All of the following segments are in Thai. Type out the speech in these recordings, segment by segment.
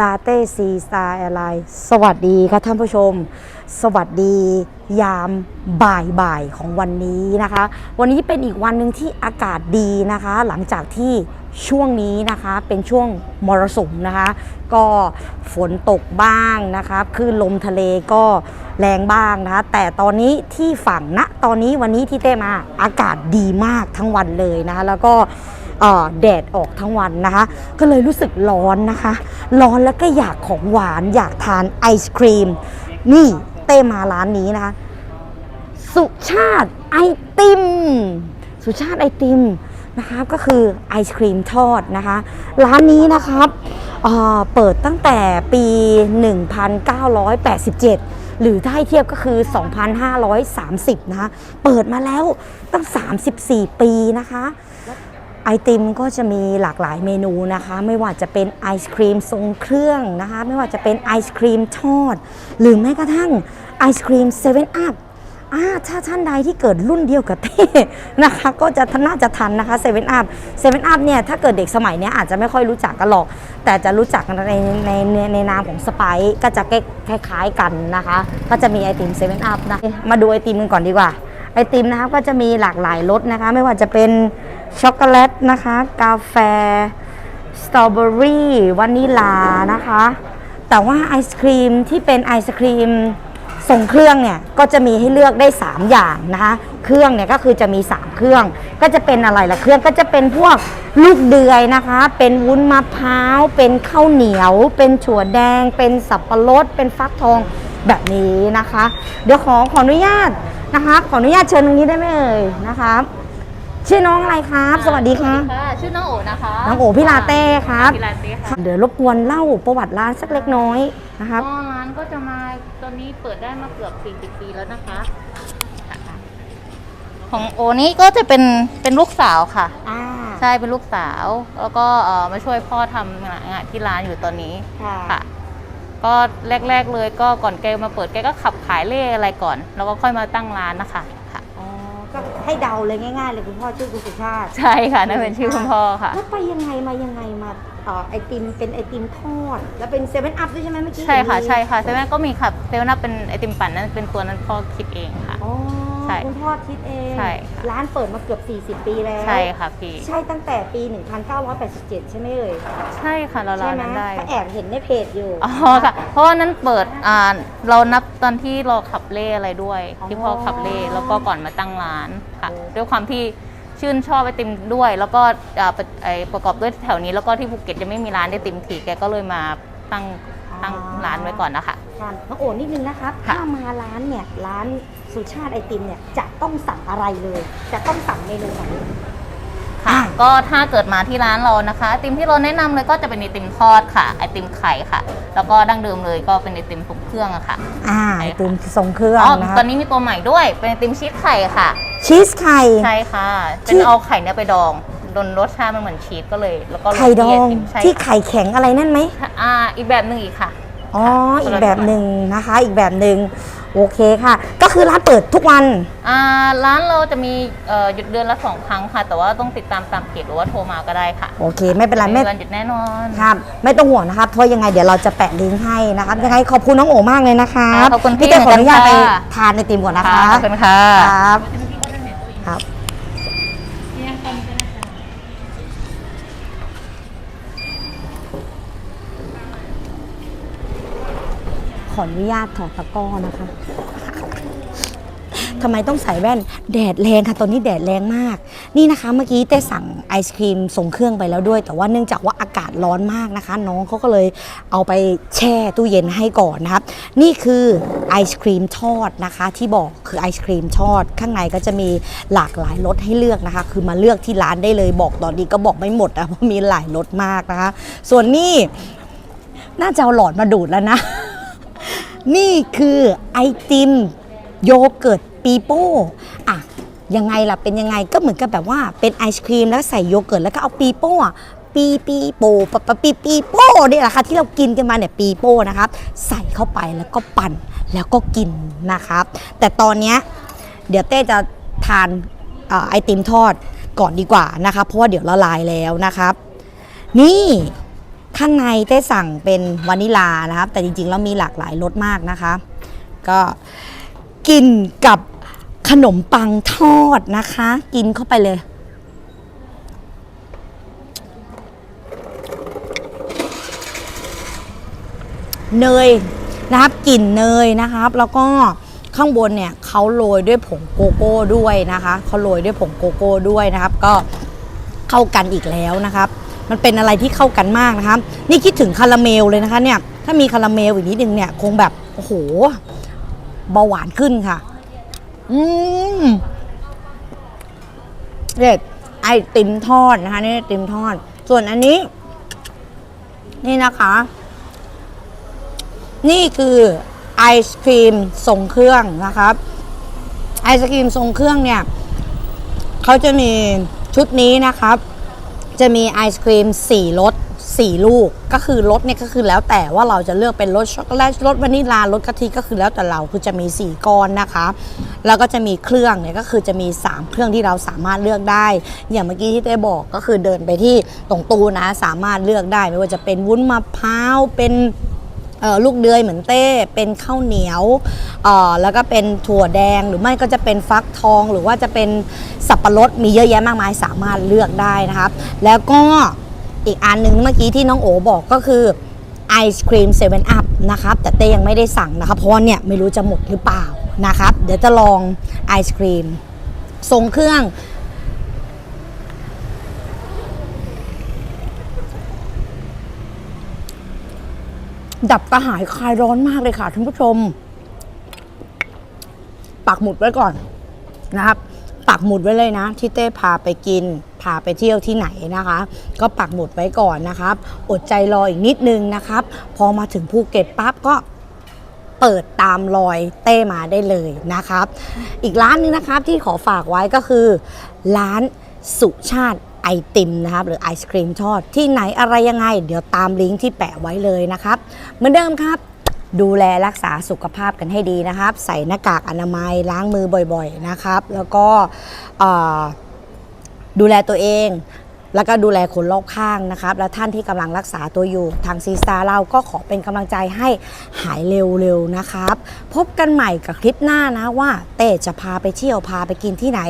ลาเต้ซีสไตล์อะไรสวัสดีค่ะท่านผู้ชม สวัสดียามบ่ายบ่ายๆของวันนี้นะคะ วันนี้เป็นอีกวันหนึ่งที่อากาศดีนะคะ หลังจากที่ช่วงนี้นะคะเป็นช่วงมรสุมนะคะ ก็ฝนตกบ้างนะคะคลื่นลมทะเลก็แรงบ้างนะคะ แต่ตอนนี้ที่ฝั่งณตอนนี้วันนี้ที่เต้มาอากาศดีมากทั้งวันเลยนะคะ แล้วก็ แดดออกทั้งวันนะคะ ก็เลยรู้สึกร้อนนะคะ ร้อนแล้วก็อยากของหวานอยากทานไอศครีม นี่เต้มาร้านนี้นะคะ สุชาติไอติม สุชาติไอติมนะครับก็คือไอศครีมทอดนะคะ ร้านนี้นะครับเเปิดตั้งแต่ปี 1987 หรือถ้าให้เทียบก็คือ 2,530 นะคะ เปิดมาแล้วตั้ง 34 ปีนะคะ ไอติมก็จะมีหลากหลายเมนูนะคะ ไม่ว่าจะเป็นไอศครีมทรงเครื่องนะคะ ไม่ว่าจะเป็นไอศครีมทอด หรือแม้กระทั่งไอศครีมเซเว่นอัพอ่าถ้าท่านใดที่เกิดรุ่นเดียวกับเต้นะคะ ก็จะน่าจะทันนะคะเซเว่นอัพเซเว่นอัพเนี่ยถ้าเกิดเด็กสมัยนี้อาจจะไม่ค่อยรู้จักกันหรอก แต่จะรู้จักในในในในนามของสไปซ์ก็จะคล้ายๆกันนะคะ ก็จะมีไอติมเซเว่นอัพนะมาดูไอติมกันก่อนดีกว่าไอติมนะคะก็จะมีหลากหลายรสนะคะ ไม่ว่าจะเป็น ช็อกโกแลตนะคะ กาแฟ สตรอเบอรี่วานิลานะคะ แต่ว่าไอศครีมที่เป็นไอศครีมส่งเครื่องเนี่ยก็จะมีให้เลือกได้ 3 อย่างนะคะ เครื่องเนี่ยก็คือจะมี 3 เครื่อง ก็จะเป็นอะไรล่ะเครื่องก็จะเป็นพวกลูกเดือยนะคะ เป็นวุ้นมะพร้าว เป็นข้าวเหนียว เป็นถั่วแดง เป็นสับปะรด เป็นฟักทองแบบนี้นะคะ เดี๋ยวขอขออนุญาตนะคะ ขออนุญาตเชิญตรงนี้ได้ไหมเอ่ยนะคะ ชื่อน้องอะไรครับ สวัสดีค่ะค่ะชื่อน้องโอนะคะน้องโอพี่ลาเต้ครับพี่ลาเต้ค่ะเดี๋ยวรบกวนเล่าประวัติร้านสักเล็กน้อยนะครับก็ร้านก็จะมาตอนนี้เปิดได้มาเกือบ40ปีแล้วนะคะค่ะของโอนี้ก็จะเป็นเป็นลูกสาวค่ะอ่าใช่เป็นลูกสาว แล้วก็เอ่อมาช่วยพ่อทำงานที่ร้านอยู่ตอนนี้ค่ะค่ะก็แรก ๆ เลยก็ก่อนแกมาเปิดแกก็ขับขายเล่อะไรก่อน แล้วก็ค่อยมาตั้งร้านนะคะค่ะอ๋อก็ ให้เดาเลยง่ายๆเลยคุณพ่อชื่อคุณสุชาติ ใช่ค่ะนั่นเป็นชื่อคุณพ่อค่ะ แล้วไปยังไงมายังไงมาต่อไอติมเป็นไอติมทอด แล้วเป็นเซเว่นอัพด้วยใช่ไหมเมื่อกี้ใช่ค่ะเห็นมีใช่ค่ะเซเว่นก็มีค่ะเซเว่นเป็นไอติมปั่นนั่นเป็นตัวนั้นพ่อคิดเองค่ะอ๋อ ใช่คุณพ่อคิดเองใช่ค่ะ ร้านเปิดมาเกือบ 40 ปีแล้ว ใช่ค่ะพี่ ใช่ตั้งแต่ปี 1987 ใช่ไหมเอ่ยใช่ค่ะเราใช่เราไหมนั้นได้ ก็แอบเห็นในเพจอยู่อ๋อค่ะ เพราะว่านั้นเปิดอ่าเรานับตอนที่เราขับเล่อะไรด้วย ที่พ่อขับเล่แล้วก็ก่อนมาตั้งร้านค่ะ ด้วยความที่ชื่นชอบไอติมด้วย แล้วก็อ่าประไอประกอบด้วยแถวนี้แล้วก็ที่ภูเก็ตยังไม่มีร้านไอติมทีแกก็เลยมาตั้ง ตั้งร้านไว้ก่อนนะคะค่ะน้องโอนิดนึงนะครับ ค่ะ ถ้ามาร้านเนี่ยร้านสุชาติไอติมเนี่ยจะต้องสั่งอะไรเลย จะต้องสั่งเมนูไหน ค่ะ ก็ถ้าเกิดมาที่ร้านเรานะคะไอติมที่เราแนะนำเลยก็จะเป็นไอติมทอดค่ะไอติมไข่ค่ะ แล้วก็ดั้งเดิมเลยก็เป็นไอติมถุงเครื่องอะค่ะ อ่าใช่ไอค่ะติมทรงเครื่องอ๋อนะตอนนี้มีตัวใหม่ด้วย เป็นไอติมชีสไข่ค่ะ ชีสไข่ ใช่ค่ะที่เป็นเอาไข่เนี่ยไปดอง ดนรสชาติมันเหมือนชีสก็เลย แล้วก็โรยไข่ดองที่ไติมใช่ที่ไข่แข็งอะไรนั่นไหมค่ะอ่าอีกแบบหนึ่งอีกค่ะ อ๋ออีกแบบหนึ่งนะคะ อีกแบบหนึ่งโอเคค่ะ ก็คือร้านเปิดทุกวัน อ่าร้านเราจะมีเอ่อหยุดเดือนละสองครั้งค่ะ แต่ว่าต้องติดตามตามเพจหรือว่าโทรมาก็ได้ค่ะโอเคไม่เป็นไรไม่ มีวันหยุดแน่นอนครับไม่ต้องห่วงนะครับเพราะยังไงเดี๋ยวเราจะแปะลิงก์ให้นะครับยังไงขอบคุณน้องโอมากเลยนะครับขอบคุณพี่พี่เต้ขออนุญาตเหมืไปอนกันค่ะ ทานไอติมก่อนนะคะขอบคุณค่ะ ครับครับ ออนุญาตถอดตะกร้อนะคะทำไมต้องใส่แว่นแดดแรงค่ะ ตอนนี้แดดแรงมาก นี่นะคะ เมื่อกี้เต้สั่งไอศครีมส่งเครื่องไปแล้วด้วย แต่ว่าเนื่องจากว่าอากาศร้อนมากนะคะ น้องเขาก็เลยเอาไปแช่ตู้เย็นให้ก่อนนะครับ นี่คือไอศครีมทอดนะคะ ที่บอกคือไอศครีมทอด ข้างในก็จะมีหลากหลายรสให้เลือกนะคะ คือมาเลือกที่ร้านได้เลยบอกตอนนี้ก็บอกไม่หมดนะเพราะมีหลายรสมากนะคะ ส่วนนี่น่าจะเอาหลอดมาดูดแล้วนะ นี่คือไอติมโยเกิร์ตปีโป้อะยังไงล่ะ เป็นยังไงก็เหมือนกับแบบว่าเป็นไอศครีมแล้วใส่โยเกิร์ตแล้วก็เอาปีโป้ปีปีโป้ปะปีปีโป้เนี่ยแหละค่ะที่เรากินกันมาเนี่ยปีโป้นะครับ ใส่เข้าไปแล้วก็ปั่นแล้วก็กินนะครับ แต่ตอนเนี้ยเดี๋ยวเต้จะทานไอติมทอดก่อนดีกว่านะคะเพราะว่าเดี๋ยวละลายแล้วนะครับ นี่ ข้างในเต้สั่งเป็นวานิลานะครับ แต่จริงๆแล้วมีหลากหลายรสมากนะคะ ก็กินกับขนมปังทอดนะคะ กินเข้าไปเลย เนยนะครับกลิ่นเนยนะครับ แล้วก็ข้างบนเนี่ยเขาโรยด้วยผงโกโก้ด้วยนะคะเขาโรยด้วยผงโกโก้ด้วยนะครับ ก็เข้ากันอีกแล้วนะครับ มันเป็นอะไรที่เข้ากันมากนะครับนี่คิดถึงคาราเมลเลยนะคะเนี่ยถ้ามีคาราเมลอีกนิดนึงเนี่ยคงแบบโอ้โหเบาหวานขึ้นค่ะ อืมเด็ดไอติมทอดนะคะนี่ไอติมทอด ส่วนอันนี้ นี่นะคะ นี่คือไอศครีมทรงเครื่องนะครับ ไอศครีมทรงเครื่องเนี่ยเขาจะมีชุดนี้นะครับ จะมีไอศครีม4รส4 ลูกก็คือรสเนี่ยก็คือแล้วแต่ว่าเราจะเลือกเป็นรสช็อกโกแลตรสวานิลารสกะทิก็คือแล้วแต่เราคือจะมี 4ก้อนนะคะ แล้วก็จะมีเครื่องเนี่ยก็คือจะมี 3 เครื่องที่เราสามารถเลือกได้ อย่างเมื่อกี้ที่เต้บอกก็คือเดินไปที่ตรงตู้นะสามารถเลือกได้ไม่ว่าจะเป็นวุ้นมะพร้าวเป็น ลูกเดือยเหมือนเต้เป็นข้าวเหนียวแล้วก็เป็นถั่วแดงหรือไม่ก็จะเป็นฟักทองหรือว่าจะเป็นสับปะรดมีเยอะแยะมากมายสามารถเลือกได้นะครับแล้วก็อีกอันหนึ่งเมื่อกี้ที่น้องโอบอกก็คือไอศครีมเซเว่นอัพนะครับแต่เต้ยังไม่ได้สั่งนะครับ เพราะเนี่ยไม่รู้จะหมดหรือเปล่านะครับ เดี๋ยวจะลองไอศครีมทรงเครื่อง ดับกระหายคลายร้อนมากเลยค่ะท่านผู้ชม ปักหมุดไว้ก่อนนะครับ ปักหมุดไว้เลยนะ ที่เต้พาไปกิน พาไปเที่ยวที่ไหนนะคะ ก็ปักหมุดไว้ก่อนนะครับ อดใจรออีกนิดนึงนะครับ พอมาถึงภูเก็ตปั๊บก็เปิดตามรอยเต้มาได้เลยนะครับ อีกร้านนึงนะครับที่ขอฝากไว้ก็คือ ร้านสุชาติ ไอติมนะครับหรือไอศครีมทอดที่ไหนอะไรยังไง เดี๋ยวตามลิงก์ที่แปะไว้เลยนะครับ เหมือนเดิมครับ ดูแลรักษาสุขภาพกันให้ดีนะครับ ใส่หน้ากากอนามัยล้างมือบ่อยๆนะครับ แล้วก็ดูแลตัวเองแล้วก็ดูแลคนรอบข้างนะครับ และท่านที่กำลังรักษาตัวอยู่ ทางซีสตาเราก็ขอเป็นกำลังใจให้หายเร็วๆนะครับ พบกันใหม่กับคลิปหน้านะว่าเต้จะพาไปเที่ยวพาไปกินที่ไหน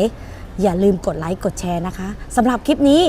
อย่าลืมกดไลค์กดแชร์นะคะสำหรับคลิปนี้